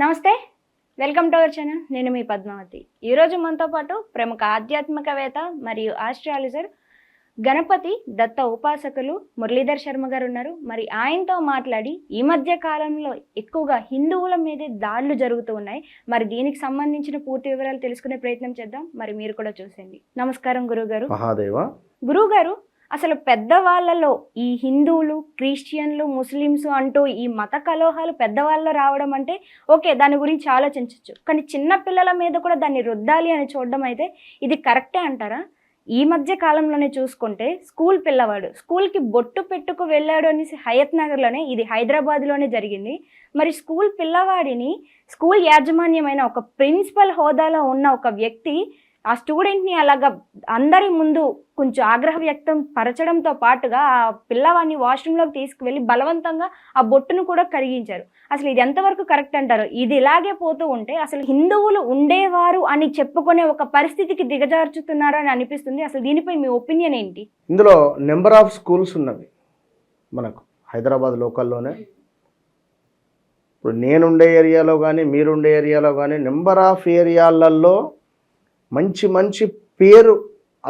నమస్తే. Welcome to our channel నేను మీ పద్మావతి. ఈరోజు మనతో పాటు ప్రముఖ ఆధ్యాత్మికవేత్త మరియు ఆస్ట్రాలజర్ గణపతి దత్త ఉపాసకులు మురళీధర్ శర్మ గారు ఉన్నారు. మరి ఆయనతో మాట్లాడి ఈ మధ్య కాలంలో ఎక్కువగా హిందువుల మీదే దాడులు జరుగుతూ ఉన్నాయి. మరి దీనికి సంబంధించిన పూర్తి వివరాలు తెలుసుకునే ప్రయత్నం చేద్దాం. మరి మీరు కూడా చూసేయండి. నమస్కారం గురుగారు మహాదేవ. గురువుగారు అసలు పెద్దవాళ్ళలో ఈ హిందువులు క్రిస్టియన్లు ముస్లిమ్స్ అంటూ ఈ మత కలోహాలు పెద్దవాళ్ళలో రావడం అంటే ఓకే దాని గురించి ఆలోచించవచ్చు కానీ చిన్న పిల్లల మీద కూడా దాన్ని రుద్దాలి అని చూడడం అయితే ఇది కరెక్టే అంటారా? ఈ మధ్య కాలంలోనే చూసుకుంటే స్కూల్ పిల్లవాడు స్కూల్కి బొట్టు పెట్టుకు వెళ్ళాడు అనేసి హయత్ నగర్లోనే ఇది హైదరాబాద్లోనే జరిగింది. మరి స్కూల్ పిల్లవాడిని స్కూల్ యాజమాన్యమైన ఒక ప్రిన్సిపల్ హోదాలో ఉన్న ఒక వ్యక్తి ఆ స్టూడెంట్ని అలాగా అందరి ముందు కొంచెం ఆగ్రహ వ్యక్తం పరచడంతో పాటుగా ఆ పిల్లవాడిని వాష్రూమ్లోకి తీసుకువెళ్ళి బలవంతంగా ఆ బొట్టును కూడా కరిగించారు. అసలు ఇది ఎంతవరకు కరెక్ట్ అంటారు? ఇది ఇలాగే పోతూ ఉంటే అసలు హిందువులు ఉండేవారు అని చెప్పుకునే ఒక పరిస్థితికి దిగజార్చుతున్నారు అని అనిపిస్తుంది. అసలు దీనిపై మీ ఒపీనియన్ ఏంటి? ఇందులో నెంబర్ ఆఫ్ స్కూల్స్ ఉన్నవి మనకు హైదరాబాద్ లోకల్లోనే. ఇప్పుడు నేనుండే ఏరియాలో కానీ మీరుండే ఏరియాలో కానీ నెంబర్ ఆఫ్ ఏరియాలలో మంచి మంచి పేరు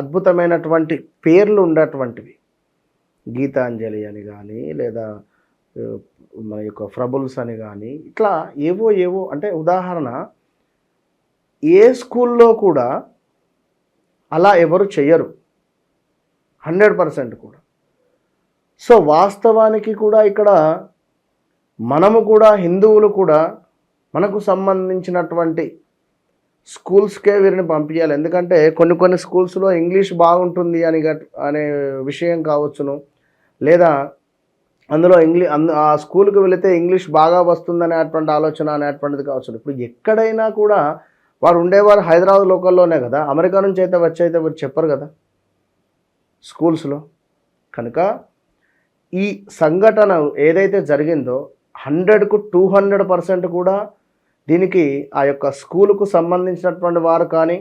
అద్భుతమైనటువంటి పేర్లు ఉండేటువంటివి. గీతాంజలి అని కానీ లేదా మన యొక్క ఫ్రబుల్స్ అని కానీ ఇట్లా ఏవో ఏవో అంటే ఉదాహరణ ఏ స్కూల్లో కూడా అలా ఎవరు చెయ్యరు. హండ్రెడ్ పర్సెంట్ కూడా. సో వాస్తవానికి కూడా ఇక్కడ మనము కూడా హిందువులు కూడా మనకు సంబంధించినటువంటి స్కూల్స్కే వీరిని పంపించాలి. ఎందుకంటే కొన్ని కొన్ని స్కూల్స్లో ఇంగ్లీష్ బాగుంటుంది అని అనే విషయం కావచ్చును. లేదా అందులో ఇంగ్లీ ఆ స్కూల్కి వెళితే ఇంగ్లీష్ బాగా వస్తుంది అనేటువంటి ఆలోచన అనేటువంటిది కావచ్చు ఇప్పుడు ఎక్కడైనా కూడా వారు ఉండేవారు హైదరాబాద్ లోకల్లోనే కదా. అమెరికా నుంచి అయితే వచ్చి అయితే వారు చెప్పరు కదా స్కూల్స్లో. కనుక ఈ సంఘటన ఏదైతే జరిగిందో హండ్రెడ్కు టూ హండ్రెడ్ పర్సెంట్ కూడా దీనికి ఆ యొక్క స్కూలుకు సంబంధించినటువంటి వారు కానీ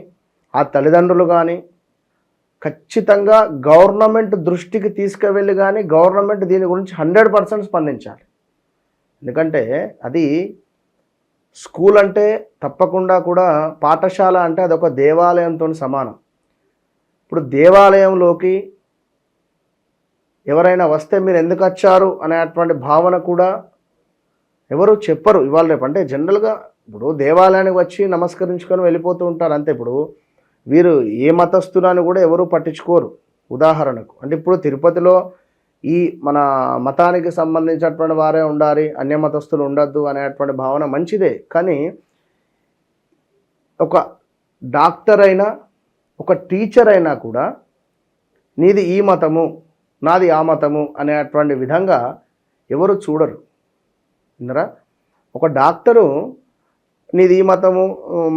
ఆ తల్లిదండ్రులు కానీ ఖచ్చితంగా గవర్నమెంట్ దృష్టికి తీసుకువెళ్ళి కానీ గవర్నమెంట్ దీని గురించి హండ్రెడ్ పర్సెంట్ స్పందించాలి. ఎందుకంటే అది స్కూల్ అంటే తప్పకుండా కూడా పాఠశాల అంటే అదొక దేవాలయంతో సమానం. ఇప్పుడు దేవాలయంలోకి ఎవరైనా వస్తే మీరు ఎందుకు వచ్చారు అనేటువంటి భావన కూడా ఎవరు చెప్పరు. ఇవాళ రేపు అంటే జనరల్గా ఇప్పుడు దేవాలయానికి వచ్చి నమస్కరించుకొని వెళ్ళిపోతూ ఉంటారు. అంతే ఇప్పుడు వీరు ఏ మతస్థులను కూడా ఎవరూ పట్టించుకోరు. ఉదాహరణకు అంటే ఇప్పుడు తిరుపతిలో ఈ మన మతానికి సంబంధించినటువంటి వారే ఉండాలి అన్య మతస్థులు ఉండొద్దు అనేటువంటి భావన మంచిదే. కానీ ఒక డాక్టర్ అయినా ఒక టీచర్ అయినా కూడా నీది ఈ మతము నాది ఆ మతము అనేటువంటి విధంగా ఎవరు చూడరు. ఇందరా? ఒక డాక్టరు నీది ఈ మతము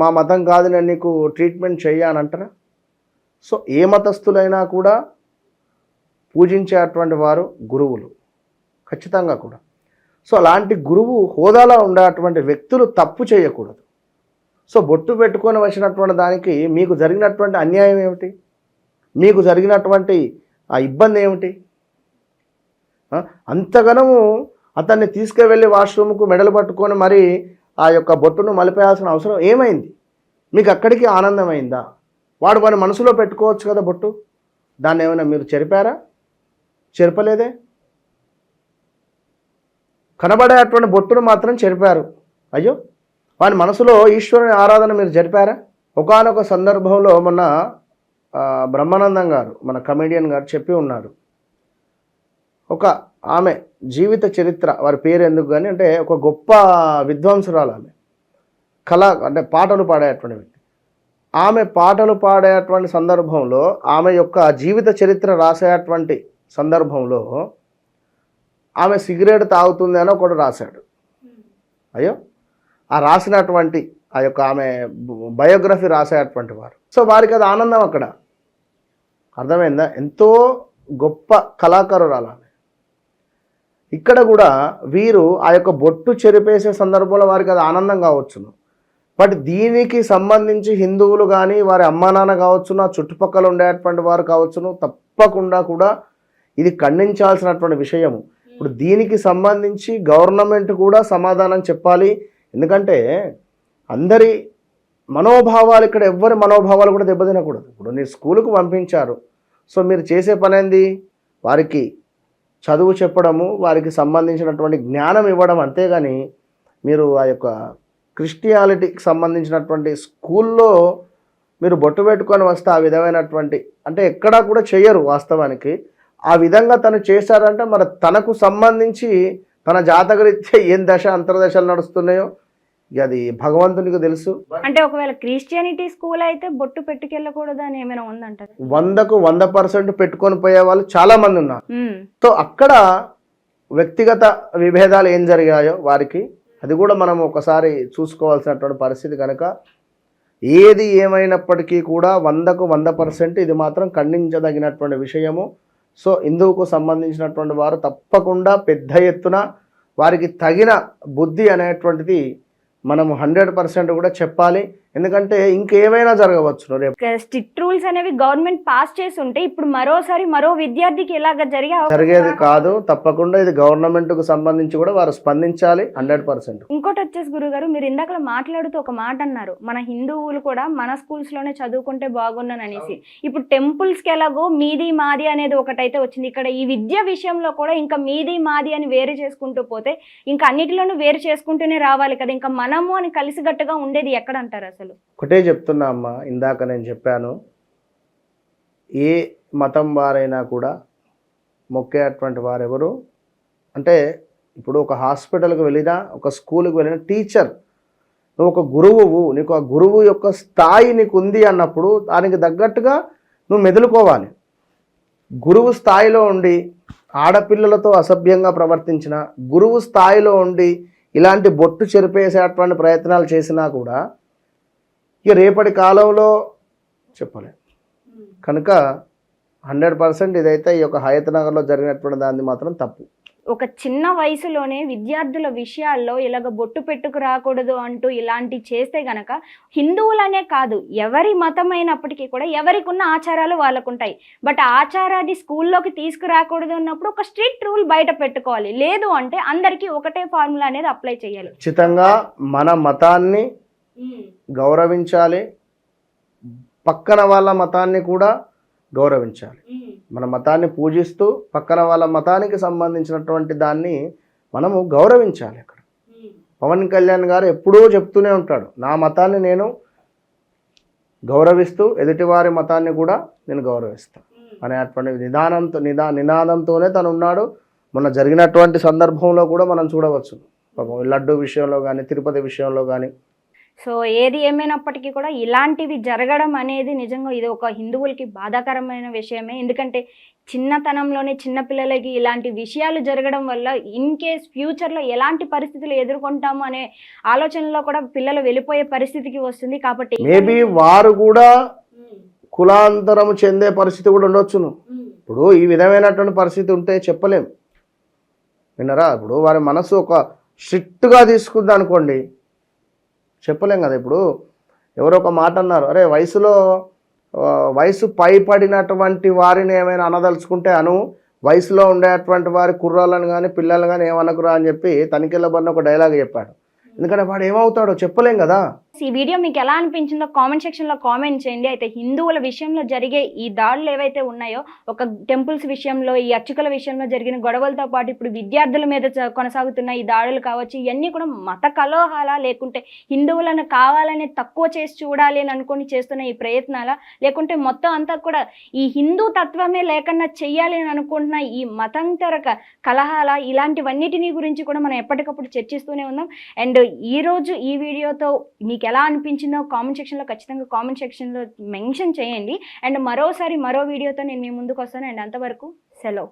మా మతం కాదు నేను నీకు ట్రీట్మెంట్ చెయ్యానంటారా? సో ఏ మతస్థులైనా కూడా పూజించేటువంటి వారు గురువులు ఖచ్చితంగా కూడా. సో అలాంటి గురువు హోదాలో ఉండేటువంటి వ్యక్తులు తప్పు చేయకూడదు. సో బొట్టు పెట్టుకొని వచ్చినటువంటి దానికి మీకు జరిగినటువంటి అన్యాయం ఏమిటి? మీకు జరిగినటువంటి ఆ ఇబ్బంది ఏమిటి? అంతగనము అతన్ని తీసుకువెళ్ళి వాష్రూమ్కు మెడలు పట్టుకొని మరి ఆ యొక్క బొట్టును మలిపేయాల్సిన అవసరం ఏమైంది? మీకు అక్కడికి ఆనందమైందా? వాడు వాడి మనసులో పెట్టుకోవచ్చు కదా బొట్టు? దాన్ని ఏమైనా మీరు చెరిపారా? చెరపలేదే? కనబడేటువంటి బొట్టును మాత్రం చెరిపారు. అయ్యో! వాని మనసులో ఈశ్వరుని ఆరాధన మీరు జరిపారా? ఒకానొక సందర్భంలో మొన్న బ్రహ్మానందం గారు మన కమెడియన్ గారు చెప్పి ఉన్నారు. ఒక ఆమె జీవిత చరిత్ర వారి పేరు ఎందుకు కానీ అంటే ఒక గొప్ప విద్వాంసురాలు ఆమె. కళ అంటే పాటలు పాడేటువంటి వ్యక్తి. ఆమె పాటలు పాడేటువంటి సందర్భంలో ఆమె యొక్క జీవిత చరిత్ర రాసేటువంటి సందర్భంలో ఆమె సిగరెట్ తాగుతుంది అని ఒకడు రాశాడు. అయ్యో! ఆ రాసినటువంటి ఆ యొక్క ఆమె బయోగ్రఫీ రాసేటువంటి వారు. సో వారికి అది ఆనందం అక్కడ. అర్థమైందా? ఎంతో గొప్ప కళాకారురాలు ఆమె. ఇక్కడ కూడా వీరు ఆ యొక్క బొట్టు చెరిపేసే సందర్భంలో వారికి అది ఆనందం కావచ్చును. బట్ దీనికి సంబంధించి హిందువులు కానీ వారి అమ్మా నాన్న కావచ్చును ఆ చుట్టుపక్కల ఉండేటువంటి వారు కావచ్చును తప్పకుండా కూడా ఇది ఖండించాల్సినటువంటి విషయము. ఇప్పుడు దీనికి సంబంధించి గవర్నమెంట్ కూడా సమాధానం చెప్పాలి. ఎందుకంటే అందరి మనోభావాలు ఇక్కడ ఎవ్వరి మనోభావాలు కూడా దెబ్బతినకూడదు. ఇప్పుడు నీ స్కూలుకు పంపించారు. సో మీరు చేసే పని వారికి చదువు చెప్పడము వారికి సంబంధించినటువంటి జ్ఞానం ఇవ్వడం అంతేగాని మీరు ఆ యొక్క క్రిస్టియాలిటీకి సంబంధించినటువంటి స్కూల్లో మీరు బొట్టు పెట్టుకొని వస్తే ఆ విధమైనటువంటి అంటే ఎక్కడా కూడా చేయరు వాస్తవానికి. ఆ విధంగా తను చేశారంటే మరి తనకు సంబంధించి తన జాతకరీత్యా ఏం దశ అంతర్దశలు నడుస్తున్నాయో అది భగవంతునికి తెలుసు. అంటే ఒకవేళ క్రిస్టియానిటీ స్కూల్ అయితే బొట్టు పెట్టుకెళ్ళకూడదు అని ఏమైనా ఉందంటారు వందకు వంద పర్సెంట్ పెట్టుకొని పోయే వాళ్ళు చాలా మంది ఉన్నారు. సో అక్కడ వ్యక్తిగత విభేదాలు ఏం జరిగాయో వారికి అది కూడా మనం ఒకసారి చూసుకోవాల్సినటువంటి పరిస్థితి కనుక ఏది ఏమైనప్పటికీ కూడా వందకు వంద పర్సెంట్ ఇది మాత్రం ఖండించదగినటువంటి విషయము. సో హిందువుకు సంబంధించినటువంటి వారు తప్పకుండా పెద్ద ఎత్తున వారికి తగిన బుద్ధి అనేటువంటిది మనము హండ్రెడ్ పర్సెంట్ కూడా చెప్పాలి. ఎందుకంటే ఇంకేమైనా జరగవచ్చు రేపు. స్ట్రిక్ట్ రూల్స్ అనేవి గవర్నమెంట్ పాస్ చేసి ఉంటే ఇప్పుడు మరోసారి మరో విద్యార్థికి ఇలాగ జరిగే జరిగేది కాదు తప్పకుండా ఇది గవర్నమెంట్కు సంబంధించి కూడా వారు స్పందించాలి హండ్రెడ్ పర్సెంట్. ఇంకోటి వచ్చేసి గురుగారు మీరు ఇందాక మాట్లాడుతూ ఒక మాట అన్నారు మన హిందువులు కూడా మన schools లోనే చదువుకుంటే బాగున్నాను అనేసి ఇప్పుడు temples కి ఎలాగో మీది మాది అనేది ఒకటైతే వచ్చింది. ఇక్కడ ఈ విద్య విషయంలో కూడా ఇంకా మీది మాది అని వేరు చేసుకుంటూ పోతే ఇంకా అన్నిటిలోనూ వేరు చేసుకుంటూనే రావాలి కదా. ఇంకా మనము అని కలిసిగట్టుగా ఉండేది ఎక్కడ అంటారు అసలు ఒకటే చెప్తున్నా అమ్మా ఇందాక నేను చెప్పాను. ఏ మతం వారైనా కూడా మొక్కేటువంటి వారెవరు? అంటే ఇప్పుడు ఒక హాస్పిటల్కి వెళ్ళినా ఒక స్కూల్కి వెళ్ళినా టీచర్ నువ్వు ఒక గురువువు నీకు ఆ గురువు యొక్క స్థాయి నీకు ఉంది అన్నప్పుడు దానికి తగ్గట్టుగా నువ్వు మెదులుకోవాలి. గురువు స్థాయిలో ఉండి ఆడపిల్లలతో అసభ్యంగా ప్రవర్తించిన గురువు స్థాయిలో ఉండి ఇలాంటి బొట్టు చెరిపేసేటువంటి ప్రయత్నాలు చేసినా కూడా ఇక రేపటి కాలంలో చెప్పలేం. కనుక హండ్రెడ్ పర్సెంట్ ఇదైతే ఈ యొక్క హయత్ నగర్లో జరిగినటువంటి దాన్ని మాత్రం తప్పు. ఒక చిన్న వయసులోనే విద్యార్థుల విషయాల్లో ఇలాగ బొట్టు పెట్టుకు రాకూడదు అంటూ ఇలాంటి చేస్తే గనక హిందువులనే కాదు ఎవరి మతం అయినప్పటికీ కూడా ఎవరికి ఉన్న ఆచారాలు వాళ్ళకుంటాయి. బట్ ఆ ఆచారాన్ని స్కూల్లోకి తీసుకురాకూడదు అన్నప్పుడు ఒక స్ట్రిక్ట్ రూల్ బయట పెట్టుకోవాలి. లేదు అంటే అందరికీ ఒకటే ఫార్ములా అనేది అప్లై చేయాలి. ఖచ్చితంగా మన మతాన్ని గౌరవించాలి. పక్కన వాళ్ళ మతాన్ని కూడా గౌరవించాలి. మన మతాన్ని పూజిస్తూ పక్కన వాళ్ళ మతానికి సంబంధించినటువంటి దాన్ని మనము గౌరవించాలి అక్కడ. పవన్ కళ్యాణ్ గారు ఎప్పుడూ చెప్తూనే ఉంటాడు నా మతాన్ని నేను గౌరవిస్తూ ఎదుటివారి మతాన్ని కూడా నేను గౌరవిస్తాను అనేటువంటి నిదానంతో నిదా నినాదంతోనే తను ఉన్నాడు మొన్న జరిగినటువంటి సందర్భంలో కూడా మనం చూడవచ్చు. పాపం లడ్డు విషయంలో కానీ తిరుపతి విషయంలో కానీ సో ఏది ఏమైనప్పటికీ కూడా ఇలాంటివి జరగడం అనేది నిజంగా ఇది ఒక హిందువులకి బాధాకరమైన విషయమే. ఎందుకంటే చిన్నతనంలోనే చిన్నపిల్లలకి ఇలాంటి విషయాలు జరగడం వల్ల ఇన్ కేస్ ఫ్యూచర్లో ఎలాంటి పరిస్థితులు ఎదుర్కొంటాము అనే ఆలోచనలో కూడా పిల్లలు వెళ్ళిపోయే పరిస్థితికి వస్తుంది. కాబట్టి మేబీ వారు కూడా కులాంతరం చెందే పరిస్థితి కూడా ఉండొచ్చును. ఇప్పుడు ఈ విధమైనటువంటి పరిస్థితి ఉంటే చెప్పలేం. విన్నరా? ఇప్పుడు వారి మనసు ఒక స్ట్రిక్ట్గా తీసుకుంది అనుకోండి చెప్పలేం కదా ఇప్పుడు. ఎవరో ఒక మాట అన్నారు అరే వయసులో వయసు పైపడినటువంటి వారిని ఏమైనా అనదలుచుకుంటే అను. వయసులో ఉండేటువంటి వారి కుర్రాలను కానీ పిల్లలు కానీ ఏమనకురా అని చెప్పి తనిఖీల ఒక డైలాగ్ చెప్పాడు. ఎందుకంటే వాడు ఏమవుతాడో చెప్పలేం కదా. ఈ వీడియో మీకు ఎలా అనిపించిందో కామెంట్ సెక్షన్లో కామెంట్ చేయండి. అయితే హిందువుల విషయంలో జరిగే ఈ దాడులు ఏవైతే ఉన్నాయో ఒక టెంపుల్స్ విషయంలో ఈ అర్చకుల విషయంలో జరిగిన గొడవలతో పాటు ఇప్పుడు విద్యార్థుల మీద కొనసాగుతున్న ఈ దాడులు కావచ్చు ఇవన్నీ కూడా మత కలోహాల లేకుంటే హిందువులను కావాలని తక్కువ చేసి చూడాలి అని అనుకుని చేస్తున్న ఈ ప్రయత్నాల? లేకుంటే మొత్తం అంతా కూడా ఈ హిందూ తత్వమే లేకుండా చెయ్యాలి అని అనుకుంటున్న ఈ మతాంతరక కలహాల? ఇలాంటివన్నిటిని గురించి కూడా మనం ఎప్పటికప్పుడు చర్చిస్తూనే ఉన్నాం. అండ్ ఈ రోజు ఈ వీడియోతో మీకు ఎలా అనిపించిందో కామెంట్ సెక్షన్లో ఖచ్చితంగా కామెంట్ సెక్షన్లో మెన్షన్ చేయండి. అండ్ మరోసారి మరో వీడియోతో నేను మీ ముందుకు వస్తాను. అండ్ అంతవరకు సెలవు.